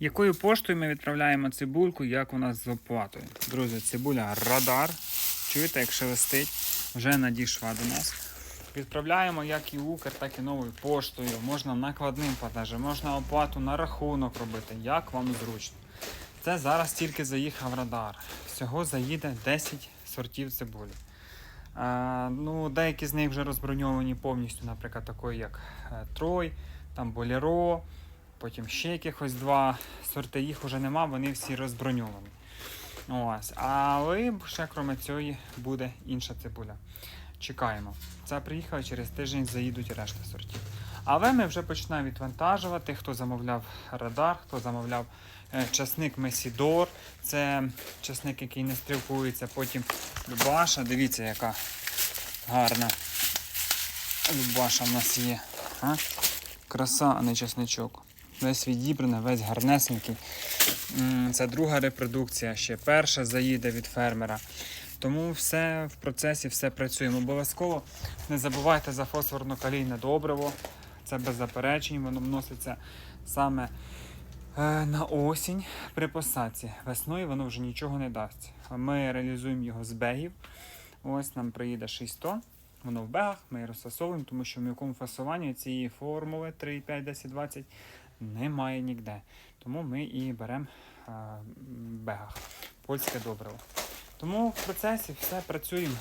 Якою поштою ми відправляємо цибульку, як у нас з оплатою? Друзі, цибуля радар. Чуєте, як шелестить, вже надійшла до нас. Відправляємо як і Укр, так і новою поштою. Можна накладним платежем, можна оплату на рахунок робити, як вам зручно. Це зараз тільки заїхав радар. Всього заїде 10 сортів цибулі. А, ну, деякі з них вже розброньовані повністю, наприклад, такої як е, Трой, там Болеро, потім ще якихось два сорти. Їх вже нема, вони всі розброньовані. Ось. Але ще крім цієї буде інша цибуля. Чекаємо. Це приїхала через тиждень заїдуть решта сортів. Але ми вже починаємо відвантажувати, хто замовляв радар, хто замовляв е, часник Месідор. Це часник, який не стрілкується. Потім Любаша. Дивіться, яка гарна Любаша в нас є. А? Краса, а не часничок. Весь відібраний, весь гарнесенький. Це друга репродукція, ще перша заїде від фермера. Тому все в процесі, все працюємо. Обов'язково не забувайте за фосфорно-калійне добриво. Це без заперечень, воно вноситься саме е, на осінь при посадці. Весною воно вже нічого не дасть. Ми реалізуємо його з бегів. Ось нам приїде 600. Воно в бегах, ми її розфасовуємо, тому що в м'якому фасуванні цієї формули 3, 5, 10, 20 немає ніде. Тому ми і беремо е, бегах. Польське добриво. Тому в процесі все працюємо.